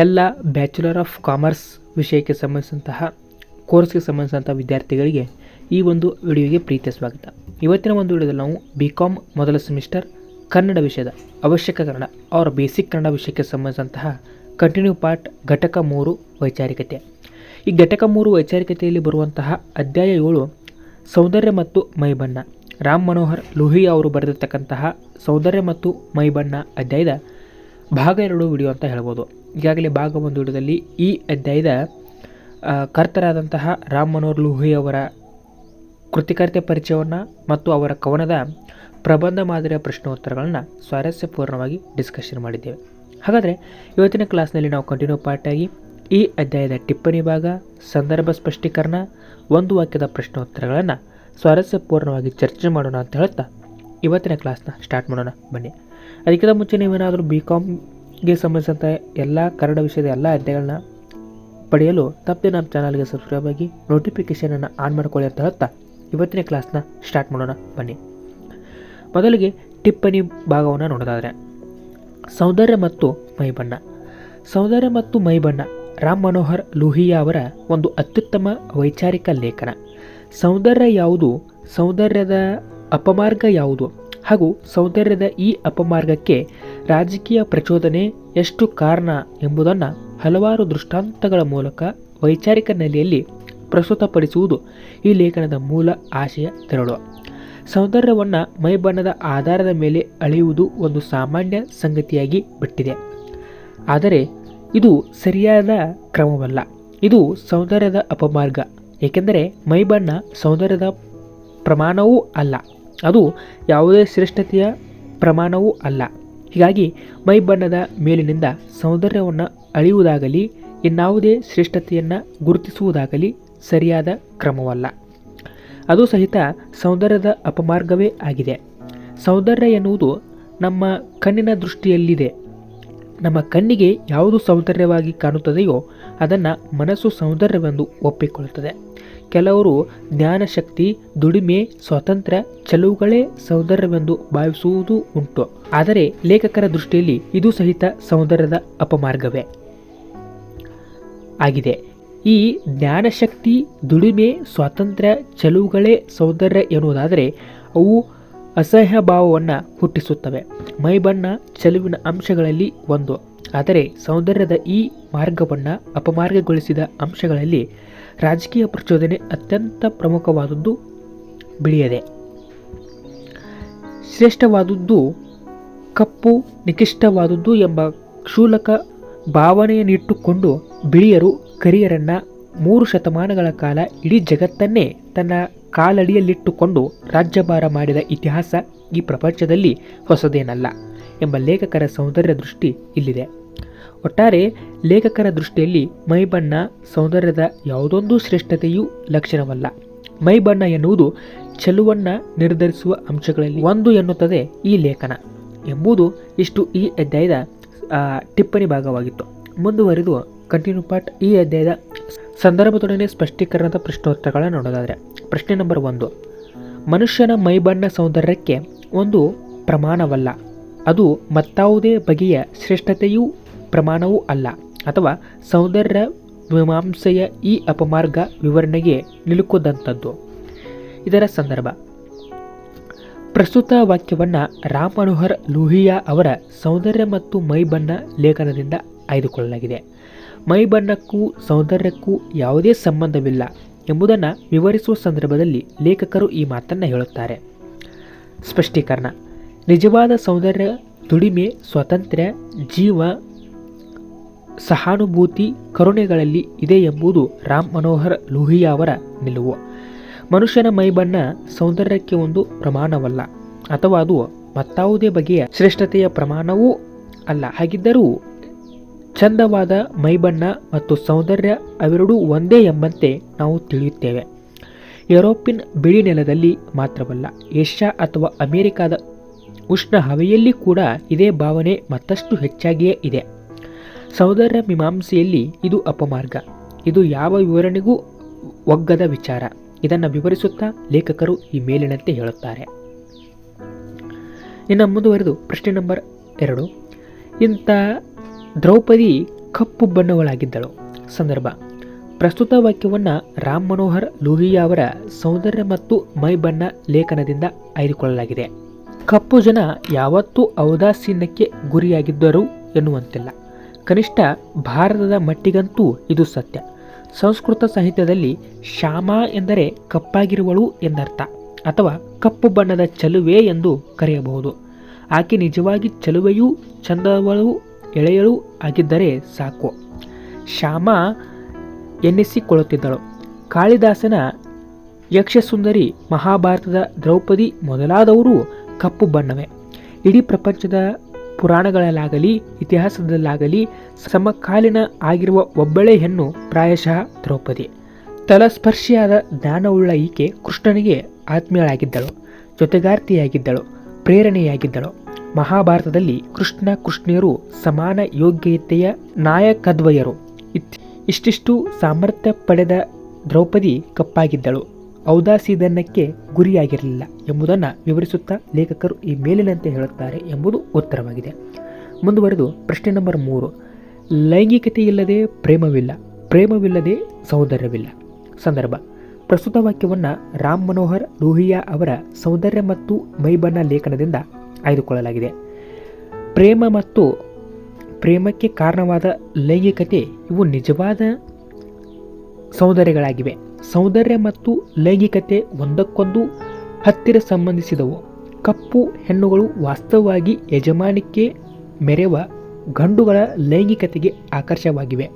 ಎಲ್ಲ bachelor of commerce ವಿಷಯಕ್ಕೆ ಸಂಬಂಧಿಸಿದಂತಹ ಕೋರ್ಸ್ಗೆ ಸಂಬಂಧಿಸಿದಂಥ ವಿದ್ಯಾರ್ಥಿಗಳಿಗೆ ಈ ಒಂದು ವಿಡಿಯೋಗೆ ಪ್ರೀತಿಯ ಸ್ವಾಗತ. ಇವತ್ತಿನ ಒಂದು ವಿಡಿಯೋದಲ್ಲಿ ನಾವು ಬಿ ಕಾಮ್ ಮೊದಲ ಸೆಮಿಸ್ಟರ್ ಕನ್ನಡ ವಿಷಯದ ಅವಶ್ಯಕ ಕನ್ನಡ ಅವರ ಬೇಸಿಕ್ ಕನ್ನಡ ವಿಷಯಕ್ಕೆ ಸಂಬಂಧಿಸಿದಂತಹ ಕಂಟಿನ್ಯೂ ಪಾರ್ಟ್ ಘಟಕ ಮೂರು ವೈಚಾರಿಕತೆ. ಈ ಘಟಕ ಮೂರು ವೈಚಾರಿಕತೆಯಲ್ಲಿ ಬರುವಂತಹ ಅಧ್ಯಾಯ ಏಳು, ಸೌಂದರ್ಯ ಮತ್ತು ಮೈಬಣ್ಣ. ರಾಮ್ ಮನೋಹರ್ ಲೋಹಿಯಾ ಅವರು ಬರೆದಿರ್ತಕ್ಕಂತಹ ಸೌಂದರ್ಯ ಮತ್ತು ಮೈಬಣ್ಣ ಅಧ್ಯಾಯದ ಭಾಗ ಎರಡು ವಿಡಿಯೋ ಅಂತ ಹೇಳ್ಬೋದು. ಈಗಾಗಲೇ ಭಾಗ ಒಂದು ಹಿಡಿದಲ್ಲಿ ಈ ಅಧ್ಯಾಯದ ಕರ್ತರಾದಂತಹ ರಾಮ್ ಮನೋಹರ್ ಲೋಹಿ ಅವರ ಕೃತಿಕರ್ತೆ ಪರಿಚಯವನ್ನು ಮತ್ತು ಅವರ ಕವನದ ಪ್ರಬಂಧ ಮಾದರಿಯ ಪ್ರಶ್ನೋತ್ತರಗಳನ್ನು ಸ್ವಾರಸ್ಯಪೂರ್ಣವಾಗಿ ಡಿಸ್ಕಷನ್ ಮಾಡಿದ್ದೇವೆ. ಹಾಗಾದರೆ ಇವತ್ತಿನ ಕ್ಲಾಸ್ನಲ್ಲಿ ನಾವು ಕಂಟಿನ್ಯೂ ಆಗಿ ಈ ಅಧ್ಯಾಯದ ಟಿಪ್ಪಣಿ ಭಾಗ, ಸಂದರ್ಭ ಸ್ಪಷ್ಟೀಕರಣ, ಒಂದು ವಾಕ್ಯದ ಪ್ರಶ್ನೋತ್ತರಗಳನ್ನು ಸ್ವಾರಸ್ಯಪೂರ್ಣವಾಗಿ ಚರ್ಚೆ ಮಾಡೋಣ ಅಂತ ಹೇಳ್ತಾ ಇವತ್ತಿನ ಕ್ಲಾಸ್ನ ಸ್ಟಾರ್ಟ್ ಮಾಡೋಣ. ಬನ್ನಿ. ಅದಕ್ಕಿಂತ ಮುಂಚೆ ನೀವೇನಾದರೂ ಬಿ ಕಾಮ್ಗೆ ಸಂಬಂಧಿಸಿದಂಥ ಎಲ್ಲ ಕನ್ನಡ ವಿಷಯದ ಎಲ್ಲ ಅಧ್ಯಾಯಗಳನ್ನ ಪಡೆಯಲು ತಪ್ಪದೆ ನಮ್ಮ ಚಾನಲ್ಗೆ ಸಬ್ಸ್ಕ್ರೈಬ್ ಆಗಿ ನೋಟಿಫಿಕೇಷನನ್ನು ಆನ್ ಮಾಡ್ಕೊಳ್ಳಿ ಅಂತ ಹೇಳ್ತಾ ಇವತ್ತಿನ ಕ್ಲಾಸ್ನ ಸ್ಟಾರ್ಟ್ ಮಾಡೋಣ, ಬನ್ನಿ. ಮೊದಲಿಗೆ ಟಿಪ್ಪಣಿ ಭಾಗವನ್ನು ನೋಡೋದಾದರೆ, ಸೌಂದರ್ಯ ಮತ್ತು ಮೈಬಣ್ಣ. ಸೌಂದರ್ಯ ಮತ್ತು ಮೈಬಣ್ಣ, ರಾಮ್ ಮನೋಹರ್ ಲೋಹಿಯಾ ಅವರ ಒಂದು ಅತ್ಯುತ್ತಮ ವೈಚಾರಿಕ ಲೇಖನ. ಸೌಂದರ್ಯ ಯಾವುದು? ಸೌಂದರ್ಯದ ಅಪಮಾರ್ಗ ಯಾವುದು? ಹಾಗೂ ಸೌಂದರ್ಯದ ಈ ಅಪಮಾರ್ಗಕ್ಕೆ ರಾಜಕೀಯ ಪ್ರಚೋದನೆ ಎಷ್ಟು ಕಾರಣ ಎಂಬುದನ್ನು ಹಲವಾರು ದೃಷ್ಟಾಂತಗಳ ಮೂಲಕ ವೈಚಾರಿಕ ನೆಲೆಯಲ್ಲಿ ಪ್ರಸ್ತುತಪಡಿಸುವುದು ಈ ಲೇಖನದ ಮೂಲ ಆಶಯ ತೆರಳು ಸೌಂದರ್ಯವನ್ನು ಮೈಬಣ್ಣದ ಆಧಾರದ ಮೇಲೆ ಅಳೆಯುವುದು ಒಂದು ಸಾಮಾನ್ಯ ಸಂಗತಿಯಾಗಿ ಬಿಟ್ಟಿದೆ. ಆದರೆ ಇದು ಸರಿಯಾದ ಕ್ರಮವಲ್ಲ. ಇದು ಸೌಂದರ್ಯದ ಅಪಮಾರ್ಗ. ಏಕೆಂದರೆ ಮೈಬಣ್ಣ ಸೌಂದರ್ಯದ ಪ್ರಮಾಣವೂ ಅಲ್ಲ. ಅದು ಯಾವುದೇ ಶ್ರೇಷ್ಠತೆಯ ಪ್ರಮಾಣವೂ ಅಲ್ಲ. ಹೀಗಾಗಿ ಮೈಬಣ್ಣದ ಮೇಲಿನಿಂದ ಸೌಂದರ್ಯವನ್ನು ಅಳೆಯುವುದಾಗಲಿ, ಇನ್ನಾವುದೇ ಶ್ರೇಷ್ಠತೆಯನ್ನು ಗುರುತಿಸುವುದಾಗಲಿ ಸರಿಯಾದ ಕ್ರಮವಲ್ಲ. ಅದು ಸಹಿತ ಸೌಂದರ್ಯದ ಅಪಮಾರ್ಗವೇ ಆಗಿದೆ. ಸೌಂದರ್ಯ ಎನ್ನುವುದು ನಮ್ಮ ಕಣ್ಣಿನ ದೃಷ್ಟಿಯಲ್ಲಿದೆ. ನಮ್ಮ ಕಣ್ಣಿಗೆ ಯಾವುದು ಸೌಂದರ್ಯವಾಗಿ ಕಾಣುತ್ತದೆಯೋ ಅದನ್ನು ಮನಸ್ಸು ಸೌಂದರ್ಯವೆಂದು ಒಪ್ಪಿಕೊಳ್ಳುತ್ತದೆ. ಕೆಲವರು ಜ್ಞಾನಶಕ್ತಿ, ದುಡಿಮೆ, ಸ್ವಾತಂತ್ರ್ಯ, ಚೆಲುವುಗಳೇ ಸೌಂದರ್ಯವೆಂದು ಭಾವಿಸುವುದೂ ಉಂಟು. ಆದರೆ ಲೇಖಕರ ದೃಷ್ಟಿಯಲ್ಲಿ ಇದು ಸಹಿತ ಸೌಂದರ್ಯದ ಅಪಮಾರ್ಗವೇ ಆಗಿದೆ. ಈ ಜ್ಞಾನಶಕ್ತಿ, ದುಡಿಮೆ, ಸ್ವಾತಂತ್ರ್ಯ, ಚೆಲುವುಗಳೇ ಸೌಂದರ್ಯ ಎನ್ನುವುದಾದರೆ ಅವು ಅಸಹ್ಯ ಭಾವವನ್ನು ಹುಟ್ಟಿಸುತ್ತವೆ. ಮೈಬಣ್ಣ, ಚೆಲುವಿನ ಅಂಶಗಳಲ್ಲಿ ಒಂದು. ಆದರೆ ಸೌಂದರ್ಯದ ಈ ಮಾರ್ಗವನ್ನು ಅಪಮಾರ್ಗಗೊಳಿಸಿದ ಅಂಶಗಳಲ್ಲಿ ರಾಜಕೀಯ ಪ್ರಚೋದನೆ ಅತ್ಯಂತ ಪ್ರಮುಖವಾದದ್ದು ಬಿಳಿಯದೆ. ಶ್ರೇಷ್ಠವಾದದ್ದು ಕಪ್ಪು, ನಿಕೃಷ್ಟವಾದದ್ದು ಎಂಬ ಕ್ಷೂಲಕ ಭಾವನೆಯನ್ನಿಟ್ಟುಕೊಂಡು ಬಿಳಿಯರು ಕರಿಯರನ್ನು ಮೂರು ಶತಮಾನಗಳ ಕಾಲ ಇಡೀ ಜಗತ್ತನ್ನೇ ತನ್ನ ಕಾಲಡಿಯಲ್ಲಿಟ್ಟುಕೊಂಡು ರಾಜ್ಯಭಾರ ಮಾಡಿದ ಇತಿಹಾಸ ಈ ಪ್ರಪಂಚದಲ್ಲಿ ಹೊಸದೇನಲ್ಲ ಎಂಬ ಲೇಖಕರ ಸೌಂದರ್ಯ ದೃಷ್ಟಿ ಇಲ್ಲಿದೆ. ಒಟ್ಟಾರೆ ಲೇಖಕರ ದೃಷ್ಟಿಯಲ್ಲಿ ಮೈಬಣ್ಣ ಸೌಂದರ್ಯದ ಯಾವುದೊಂದು ಶ್ರೇಷ್ಠತೆಯೂ ಲಕ್ಷಣವಲ್ಲ. ಮೈಬಣ್ಣ ಎನ್ನುವುದು ಚೆಲುವನ್ನ ನಿರ್ಧರಿಸುವ ಅಂಶಗಳಲ್ಲಿ ಒಂದು ಎನ್ನುತ್ತದೆ ಈ ಲೇಖನ. ಎಂಬುದು ಇಷ್ಟು ಈ ಅಧ್ಯಾಯದ ಟಿಪ್ಪಣಿ ಭಾಗವಾಗಿತ್ತು. ಮುಂದುವರಿದು ಕಂಟಿನ್ಯೂ ಪಾರ್ಟ್ ಈ ಅಧ್ಯಾಯದ ಸಂದರ್ಭದೊಡನೆ ಸ್ಪಷ್ಟೀಕರಣದ ಪ್ರಶ್ನೋತ್ತರಗಳನ್ನು ನೋಡೋದಾದರೆ, ಪ್ರಶ್ನೆ ನಂಬರ್ ಒಂದು. ಮನುಷ್ಯನ ಮೈಬಣ್ಣ ಸೌಂದರ್ಯಕ್ಕೆ ಒಂದು ಪ್ರಮಾಣವಲ್ಲ. ಅದು ಮತ್ತಾವುದೇ ಬಗೆಯ ಶ್ರೇಷ್ಠತೆಯೂ ಪ್ರಮಾಣವೂ ಅಲ್ಲ. ಅಥವಾ ಸೌಂದರ್ಯ ಮೀಮಾಂಸೆಯ ಈ ಅಪಮಾರ್ಗ ವಿವರಣೆಗೆ ನಿಲುಕದಂಥದ್ದು ಇದರ ಸಂದರ್ಭ. ಪ್ರಸ್ತುತ ವಾಕ್ಯವನ್ನು ರಾಮ್ ಮನೋಹರ್ ಲೋಹಿಯಾ ಅವರ ಸೌಂದರ್ಯ ಮತ್ತು ಮೈಬಣ್ಣ ಲೇಖನದಿಂದ ಆಯ್ದುಕೊಳ್ಳಲಾಗಿದೆ. ಮೈಬಣ್ಣಕ್ಕೂ ಸೌಂದರ್ಯಕ್ಕೂ ಯಾವುದೇ ಸಂಬಂಧವಿಲ್ಲ ಎಂಬುದನ್ನು ವಿವರಿಸುವ ಸಂದರ್ಭದಲ್ಲಿ ಲೇಖಕರು ಈ ಮಾತನ್ನು ಹೇಳುತ್ತಾರೆ. ಸ್ಪಷ್ಟೀಕರಣ. ನಿಜವಾದ ಸೌಂದರ್ಯ ದುಡಿಮೆ, ಸ್ವಾತಂತ್ರ್ಯ, ಜೀವ ಸಹಾನುಭೂತಿ ಕರುಣೆಗಳಲ್ಲಿ ಇದೆ ಎಂಬುದು ರಾಮ್ ಮನೋಹರ್ ಲೋಹಿಯಾ ಅವರ ನಿಲುವು. ಮನುಷ್ಯನ ಮೈಬಣ್ಣ ಸೌಂದರ್ಯಕ್ಕೆ ಒಂದು ಪ್ರಮಾಣವಲ್ಲ, ಅಥವಾ ಅದು ಮತ್ತಾವುದೇ ಬಗೆಯ ಶ್ರೇಷ್ಠತೆಯ ಪ್ರಮಾಣವೂ ಅಲ್ಲ. ಹಾಗಿದ್ದರೂ ಚಂದವಾದ ಮೈಬಣ್ಣ ಮತ್ತು ಸೌಂದರ್ಯ ಅವೆರಡೂ ಒಂದೇ ಎಂಬಂತೆ ನಾವು ತಿಳಿಯುತ್ತೇವೆ. ಯುರೋಪಿನ್ ಬಿಳಿ ನೆಲದಲ್ಲಿ ಮಾತ್ರವಲ್ಲ, ಏಷ್ಯಾ ಅಥವಾ ಅಮೆರಿಕಾದ ಉಷ್ಣ ಹವೆಯಲ್ಲಿ ಕೂಡ ಇದೇ ಭಾವನೆ ಮತ್ತಷ್ಟು ಹೆಚ್ಚಾಗಿಯೇ ಇದೆ. ಸೌಂದರ್ಯ ಮೀಮಾಂಸೆಯಲ್ಲಿ ಇದು ಅಪಮಾರ್ಗ. ಇದು ಯಾವ ವಿವರಣೆಗೂ ಒಗ್ಗದ ವಿಚಾರ. ಇದನ್ನು ವಿವರಿಸುತ್ತಾ ಲೇಖಕರು ಈ ಮೇಲಿನಂತೆ ಹೇಳುತ್ತಾರೆ. ಇನ್ನು ಮುಂದುವರೆದು ಪ್ರಶ್ನೆ ನಂಬರ್ ಎರಡು. ಇಂಥ ದ್ರೌಪದಿ ಕಪ್ಪು ಬಣ್ಣಗಳಾಗಿದ್ದಳು. ಸಂದರ್ಭ. ಪ್ರಸ್ತುತ ವಾಕ್ಯವನ್ನು ರಾಮ್ ಮನೋಹರ್ ಲೋಹಿಯಾ ಅವರ ಸೌಂದರ್ಯ ಮತ್ತು ಮೈಬಣ್ಣ ಲೇಖನದಿಂದ ಆಯ್ದುಕೊಳ್ಳಲಾಗಿದೆ. ಕಪ್ಪು ಜನ ಯಾವತ್ತೂ ಔದಾಸೀನಕ್ಕೆ ಗುರಿಯಾಗಿದ್ದರು ಎನ್ನುವಂತಿಲ್ಲ. ಕನಿಷ್ಠ ಭಾರತದ ಮಟ್ಟಿಗಂತೂ ಇದು ಸತ್ಯ. ಸಂಸ್ಕೃತ ಸಾಹಿತ್ಯದಲ್ಲಿ ಶ್ಯಾಮ ಎಂದರೆ ಕಪ್ಪಾಗಿರುವಳು ಎಂದರ್ಥ ಅಥವಾ ಕಪ್ಪು ಬಣ್ಣದ ಚಲುವೆ ಎಂದು ಕರೆಯಬಹುದು. ಆಕೆ ನಿಜವಾಗಿ ಚಲುವೆಯೂ ಚಂದವಳು ಎಳೆಯಳು ಆಗಿದ್ದರೆ ಸಾಕು. ಶ್ಯಾಮ ಎನ್ನಿಸಿಕೊಳ್ಳುತ್ತಿದ್ದಳು. ಕಾಳಿದಾಸನ ಯಕ್ಷಸುಂದರಿ ಮಹಾಭಾರತದ ದ್ರೌಪದಿ ಮೊದಲಾದವರು ಕಪ್ಪು ಬಣ್ಣವೇ. ಇಡೀ ಪ್ರಪಂಚದ ಪುರಾಣಗಳಲ್ಲಾಗಲಿ, ಇತಿಹಾಸದಲ್ಲಾಗಲಿ ಸಮಕಾಲೀನ ಆಗಿರುವ ಒಬ್ಬಳೇ ಹೆಣ್ಣು ಪ್ರಾಯಶಃ ದ್ರೌಪದಿ. ತಲಸ್ಪರ್ಶಿಯಾದ ಜ್ಞಾನವುಳ್ಳ ಈಕೆ ಕೃಷ್ಣನಿಗೆ ಆತ್ಮೀಯಳಾಗಿದ್ದಳು, ಜೊತೆಗಾರ್ತಿಯಾಗಿದ್ದಳು, ಪ್ರೇರಣೆಯಾಗಿದ್ದಳು. ಮಹಾಭಾರತದಲ್ಲಿ ಕೃಷ್ಣ ಕೃಷ್ಣಿಯರು ಸಮಾನ ಯೋಗ್ಯತೆಯ ನಾಯಕದ್ವಯರು. ಇಷ್ಟಿಷ್ಟು ಸಾಮರ್ಥ್ಯ ಪಡೆದ ದ್ರೌಪದಿ ಕಪ್ಪಾಗಿದ್ದಳು. ಔದಾಸೀದನಕ್ಕೆ ಗುರಿಯಾಗಿರಲಿಲ್ಲ ಎಂಬುದನ್ನು ವಿವರಿಸುತ್ತಾ ಲೇಖಕರು ಈ ಮೇಲಿನಂತೆ ಹೇಳುತ್ತಾರೆ ಎಂಬುದು ಉತ್ತರವಾಗಿದೆ. ಮುಂದುವರೆದು ಪ್ರಶ್ನೆ ನಂಬರ್ ಮೂರು. ಲೈಂಗಿಕತೆ ಇಲ್ಲದೆ ಪ್ರೇಮವಿಲ್ಲ. ಪ್ರೇಮವಿಲ್ಲದೆ ಸೌಂದರ್ಯವಿಲ್ಲ. ಸಂದರ್ಭ. ಪ್ರಸ್ತುತ ವಾಕ್ಯವನ್ನು ರಾಮ್ ಮನೋಹರ್ ಲೋಹಿಯಾ ಅವರ ಸೌಂದರ್ಯ ಮತ್ತು ಮೈಬಣ್ಣ ಲೇಖನದಿಂದ ಆಯ್ದುಕೊಳ್ಳಲಾಗಿದೆ. ಪ್ರೇಮ ಮತ್ತು ಪ್ರೇಮಕ್ಕೆ ಕಾರಣವಾದ ಲೈಂಗಿಕತೆ ಇವು ನಿಜವಾದ ಸೌಂದರ್ಯಗಳಾಗಿವೆ. ಸೌಂದರ್ಯ ಮತ್ತು ಲೈಂಗಿಕತೆ ಒಂದಕ್ಕೊಂದು ಹತ್ತಿರ ಸಂಬಂಧಿಸಿದವು. ಕಪ್ಪು ಹೆಣ್ಣುಗಳು ವಾಸ್ತವವಾಗಿ ಯಜಮಾನಿಕೆ ಮೆರೆವ ಗಂಡುಗಳ ಲೈಂಗಿಕತೆಗೆ ಆಕರ್ಷವಾಗಿವೆ.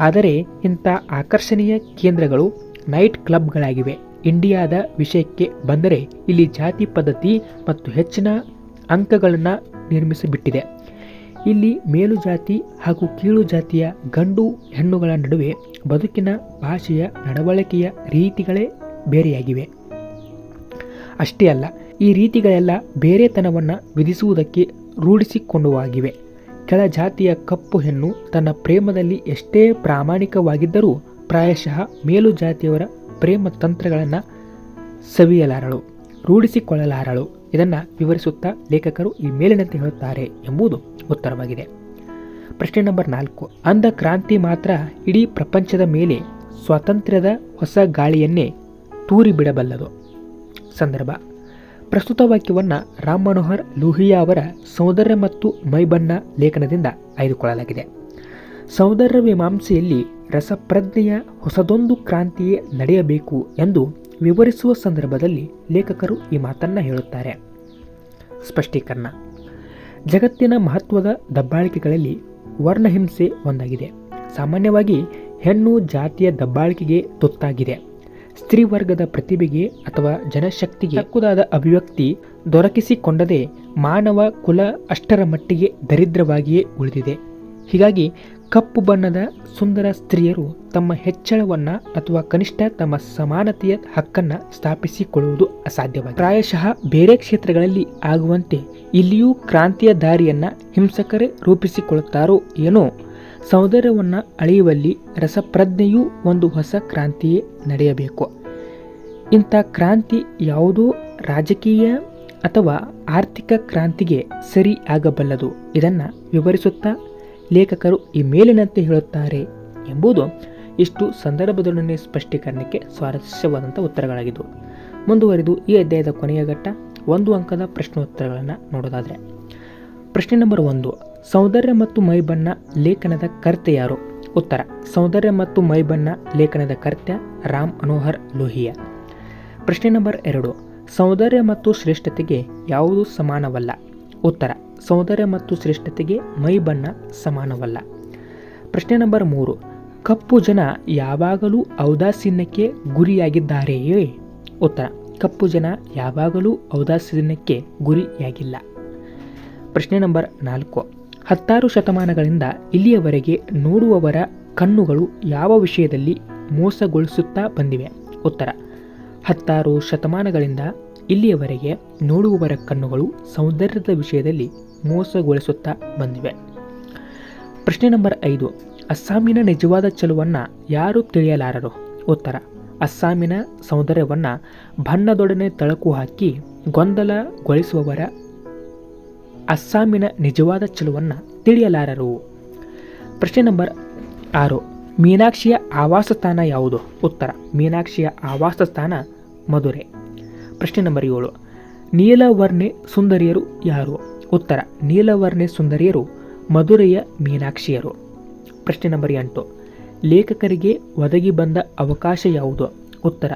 ಆದರೆ ಇಂಥ ಆಕರ್ಷಣೀಯ ಕೇಂದ್ರಗಳು ನೈಟ್ ಕ್ಲಬ್ಗಳಾಗಿವೆ. ಇಂಡಿಯಾದ ವಿಷಯಕ್ಕೆ ಬಂದರೆ ಇಲ್ಲಿ ಜಾತಿ ಪದ್ಧತಿ ಮತ್ತು ಹೆಚ್ಚಿನ ಅಂಕಗಳನ್ನು ನಿರ್ಮಿಸಿಬಿಟ್ಟಿದೆ. ಇಲ್ಲಿ ಮೇಲು ಜಾತಿ ಹಾಗೂ ಕೀಳು ಜಾತಿಯ ಗಂಡು ಹೆಣ್ಣುಗಳ ನಡುವೆ ಬದುಕಿನ ಭಾಷೆಯ ನಡವಳಿಕೆಯ ರೀತಿಗಳೇ ಬೇರೆಯಾಗಿವೆ. ಅಷ್ಟೇ ಅಲ್ಲ, ಈ ರೀತಿಗಳೆಲ್ಲ ಬೇರೆತನವನ್ನು ವಿಧಿಸುವುದಕ್ಕೆ ರೂಢಿಸಿಕೊಂಡುವಾಗಿವೆ. ಕೆಳ ಜಾತಿಯ ಕಪ್ಪು ಹೆಣ್ಣು ತನ್ನ ಪ್ರೇಮದಲ್ಲಿ ಎಷ್ಟೇ ಪ್ರಾಮಾಣಿಕವಾಗಿದ್ದರೂ ಪ್ರಾಯಶಃ ಮೇಲು ಜಾತಿಯವರ ಪ್ರೇಮ ತಂತ್ರಗಳನ್ನು ಸವಿಯಲಾರಳು, ರೂಢಿಸಿಕೊಳ್ಳಲಾರಳು. ಇದನ್ನು ವಿವರಿಸುತ್ತಾ ಲೇಖಕರು ಈ ಮೇಲಿನಂತೆ ಹೇಳುತ್ತಾರೆ ಎಂಬುದು ಉತ್ತರವಾಗಿದೆ. ಪ್ರಶ್ನೆ ನಂಬರ್ ನಾಲ್ಕು. ಅಂಧ ಕ್ರಾಂತಿ ಮಾತ್ರ ಇಡೀ ಪ್ರಪಂಚದ ಮೇಲೆ ಸ್ವಾತಂತ್ರ್ಯದ ಹೊಸ ಗಾಳಿಯನ್ನೇ ತೂರಿ ಬಿಡಬಲ್ಲದು ಸಂದರ್ಭ. ಪ್ರಸ್ತುತ ವಾಕ್ಯವನ್ನು ರಾಮ್ ಮನೋಹರ್ ಲೂಹಿಯಾ ಅವರ ಸೌಂದರ್ಯ ಮತ್ತು ಮೈಬಣ್ಣ ಲೇಖನದಿಂದ ಆಯ್ದುಕೊಳ್ಳಲಾಗಿದೆ. ಸೌಂದರ್ಯ ಮೀಮಾಂಸೆಯಲ್ಲಿ ರಸಪ್ರಜ್ಞೆಯ ಹೊಸದೊಂದು ಕ್ರಾಂತಿಯೇ ನಡೆಯಬೇಕು ಎಂದು ವಿವರಿಸುವ ಸಂದರ್ಭದಲ್ಲಿ ಲೇಖಕರು ಈ ಮಾತನ್ನು ಹೇಳುತ್ತಾರೆ. ಸ್ಪಷ್ಟೀಕರಣ. ಜಗತ್ತಿನ ಮಹತ್ವದ ದಬ್ಬಾಳಿಕೆಗಳಲ್ಲಿ ವರ್ಣಹಿಂಸೆ ಒಂದಾಗಿದೆ. ಸಾಮಾನ್ಯವಾಗಿ ಹೆಣ್ಣು ಜಾತಿಯ ದಬ್ಬಾಳಿಕೆಗೆ ತುತ್ತಾಗಿದೆ. ಸ್ತ್ರೀ ವರ್ಗದ ಪ್ರತಿಭೆಗೆ ಅಥವಾ ಜನಶಕ್ತಿಗೆ ಹಕ್ಕುದಾದ ಅಭಿವ್ಯಕ್ತಿ ದೊರಕಿಸಿಕೊಂಡದೆ ಮಾನವ ಕುಲ ಅಷ್ಟರ ಮಟ್ಟಿಗೆ ದರಿದ್ರವಾಗಿಯೇ ಉಳಿದಿದೆ. ಹೀಗಾಗಿ ಕಪ್ಪು ಬಣ್ಣದ ಸುಂದರ ಸ್ತ್ರೀಯರು ತಮ್ಮ ಹೆಚ್ಚಳವನ್ನ ಅಥವಾ ಕನಿಷ್ಠ ತಮ್ಮ ಸಮಾನತೆಯ ಹಕ್ಕನ್ನು ಸ್ಥಾಪಿಸಿಕೊಳ್ಳುವುದು ಅಸಾಧ್ಯವಾಗಿದೆ. ಪ್ರಾಯಶಃ ಬೇರೆ ಕ್ಷೇತ್ರಗಳಲ್ಲಿ ಆಗುವಂತೆ ಇಲ್ಲಿಯೂ ಕ್ರಾಂತಿಯ ದಾರಿಯನ್ನು ಹಿಂಸಕರೇ ರೂಪಿಸಿಕೊಳ್ಳುತ್ತಾರೋ ಏನೋ ಸೌಂದರ್ಯವನ್ನು ಅಳೆಯುವಲ್ಲಿ ರಸಪ್ರಜ್ಞೆಯೂ ಒಂದು ಹೊಸ ಕ್ರಾಂತಿಯೇ ನಡೆಯಬೇಕು. ಇಂಥ ಕ್ರಾಂತಿ ಯಾವುದೋ ರಾಜಕೀಯ ಅಥವಾ ಆರ್ಥಿಕ ಕ್ರಾಂತಿಗೆ ಸರಿ ಆಗಬಲ್ಲದು. ಇದನ್ನು ವಿವರಿಸುತ್ತಾ ಲೇಖಕರು ಈ ಮೇಲಿನಂತೆ ಹೇಳುತ್ತಾರೆ ಎಂಬುದು ಇಷ್ಟು ಸಂದರ್ಭದೊಡನೆ ಸ್ಪಷ್ಟೀಕರಣಕ್ಕೆ ಸ್ವಾರಸ್ಯವಾದಂಥ ಉತ್ತರಗಳಾಗಿದ್ದವು ಮುಂದುವರಿದು ಈ ಅಧ್ಯಾಯದ ಕೊನೆಯ ಘಟ್ಟ ಒಂದು ಅಂಕದ ಪ್ರಶ್ನೋತ್ತರಗಳನ್ನು ನೋಡೋದಾದರೆ. ಪ್ರಶ್ನೆ ನಂಬರ್ ಒಂದು, ಸೌಂದರ್ಯ ಮತ್ತು ಮೈಬಣ್ಣ ಲೇಖನದ ಕರ್ತೆ ಯಾರು? ಉತ್ತರ, ಸೌಂದರ್ಯ ಮತ್ತು ಮೈಬಣ್ಣ ಲೇಖನದ ಕರ್ತ್ಯ ರಾಮ್ ಮನೋಹರ್ ಲೋಹಿಯಾ. ಪ್ರಶ್ನೆ ನಂಬರ್ ಎರಡು, ಸೌಂದರ್ಯ ಮತ್ತು ಶ್ರೇಷ್ಠತೆಗೆ ಯಾವುದು ಸಮಾನವಲ್ಲ? ಉತ್ತರ ಸೌಂದರ್ಯ ಮತ್ತು ಶ್ರೇಷ್ಠತೆಗೆ ಮೈಬಣ್ಣ ಸಮಾನವಲ್ಲ. ಪ್ರಶ್ನೆ ನಂಬರ್ ಮೂರು. ಕಪ್ಪು ಜನ ಯಾವಾಗಲೂ ಔದಾಸೀನ್ಯಕ್ಕೆ ಗುರಿಯಾಗಿದ್ದಾರೆಯೇ? ಉತ್ತರ. ಕಪ್ಪು ಜನ ಯಾವಾಗಲೂ ಔದಾಸೀನ್ಯಕ್ಕೆ ಗುರಿಯಾಗಿಲ್ಲ. ಪ್ರಶ್ನೆ ನಂಬರ್ ನಾಲ್ಕು. ಹತ್ತಾರು ಶತಮಾನಗಳಿಂದ ಇಲ್ಲಿಯವರೆಗೆ ನೋಡುವವರ ಕಣ್ಣುಗಳು ಯಾವ ವಿಷಯದಲ್ಲಿ ಮೋಸಗೊಳಿಸುತ್ತಾ ಬಂದಿವೆ? ಉತ್ತರ. ಹತ್ತಾರು ಶತಮಾನಗಳಿಂದ ಇಲ್ಲಿಯವರೆಗೆ ನೋಡುವವರ ಕಣ್ಣುಗಳು ಸೌಂದರ್ಯದ ವಿಷಯದಲ್ಲಿ ಮೋಸಗೊಳಿಸುತ್ತಾ ಬಂದಿವೆ. ಪ್ರಶ್ನೆ ನಂಬರ್ ಐದು. ಅಸ್ಸಾಮಿನ ನಿಜವಾದ ಚೆಲುವನ್ನು ಯಾರು ತಿಳಿಯಲಾರರು? ಉತ್ತರ. ಅಸ್ಸಾಮಿನ ಸೌಂದರ್ಯವನ್ನು ಬಣ್ಣದೊಡನೆ ತಳಕು ಹಾಕಿ ಗೊಂದಲಗೊಳಿಸುವವರ ಅಸ್ಸಾಮಿನ ನಿಜವಾದ ಚೆಲುವನ್ನು ತಿಳಿಯಲಾರರು. ಪ್ರಶ್ನೆ ನಂಬರ್ ಆರು. ಮೀನಾಕ್ಷಿಯ ಆವಾಸ ಸ್ಥಾನ ಯಾವುದು? ಉತ್ತರ. ಮೀನಾಕ್ಷಿಯ ಆವಾಸ ಸ್ಥಾನ ಮಧುರೆ. ಪ್ರಶ್ನೆ ನಂಬರ್ ಏಳು. ನೀಲವರ್ಣೆ ಸುಂದರಿಯರು ಯಾರು? ಉತ್ತರ, ನೀಲವರ್ಣೆ ಸುಂದರಿಯರು, ಮಧುರೆಯ ಮೀನಾಕ್ಷಿಯರು. ಪ್ರಶ್ನೆ ನಂಬರ್ ಎಂಟು. ಲೇಖಕರಿಗೆ ಒದಗಿ ಬಂದ ಅವಕಾಶ ಯಾವುದು? ಉತ್ತರ,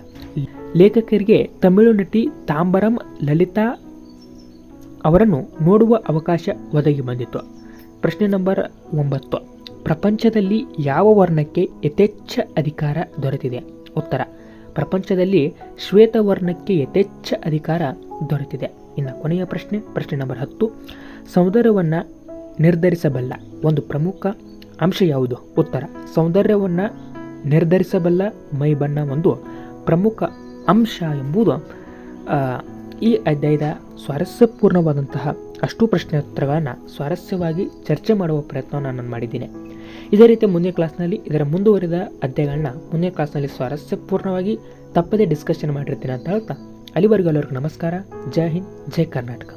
ಲೇಖಕರಿಗೆ ತಮಿಳು ನಟಿ ತಾಂಬರಂ ಲಲಿತಾ ಅವರನ್ನು ನೋಡುವ ಅವಕಾಶ ಒದಗಿ ಬಂದಿತು ಪ್ರಶ್ನೆ ನಂಬರ್ ಒಂಬತ್ತು. ಪ್ರಪಂಚದಲ್ಲಿ ಯಾವ ವರ್ಣಕ್ಕೆ ಯಥೇಚ್ಛ ಅಧಿಕಾರ ದೊರೆತಿದೆ? ಉತ್ತರ, ಪ್ರಪಂಚದಲ್ಲಿ ಶ್ವೇತವರ್ಣಕ್ಕೆ ಯಥೇಚ್ಛ ಅಧಿಕಾರ ದೊರೆತಿದೆ. ಇನ್ನು ಕೊನೆಯ ಪ್ರಶ್ನೆ ಪ್ರಶ್ನೆ ನಂಬರ್ ಹತ್ತು. ಸೌಂದರ್ಯವನ್ನು ನಿರ್ಧರಿಸಬಲ್ಲ ಒಂದು ಪ್ರಮುಖ ಅಂಶ ಯಾವುದು? ಉತ್ತರ, ಸೌಂದರ್ಯವನ್ನು ನಿರ್ಧರಿಸಬಲ್ಲ ಮೈ ಬಣ್ಣ ಒಂದು ಪ್ರಮುಖ ಅಂಶ ಎಂಬುದು ಈ ಅಧ್ಯಾಯದ ಸ್ವಾರಸ್ಯಪೂರ್ಣವಾದಂತಹ ಅಷ್ಟು ಪ್ರಶ್ನೋತ್ತರಗಳನ್ನು ಸ್ವಾರಸ್ಯವಾಗಿ ಚರ್ಚೆ ಮಾಡುವ ಪ್ರಯತ್ನವನ್ನು ನಾನು ಮಾಡಿದ್ದೀನಿ. ಇದೇ ರೀತಿ ಮುಂದಿನ ಕ್ಲಾಸ್ನಲ್ಲಿ ಇದರ ಮುಂದುವರಿದ ಅಧ್ಯಾಯಗಳನ್ನ ಮುಂದಿನ ಕ್ಲಾಸ್ನಲ್ಲಿ ಸ್ವಾರಸ್ಯಪೂರ್ಣವಾಗಿ ತಪ್ಪದೇ ಡಿಸ್ಕಷನ್ ಮಾಡಿರ್ತೀನಿ ಅಂತ ಹೇಳ್ತಾ ಅಲ್ಲಿವರೆಗೂ ಎಲ್ಲರಿಗೂ ನಮಸ್ಕಾರ ಜೈ ಹಿಂದ್ ಜೈ ಕರ್ನಾಟಕ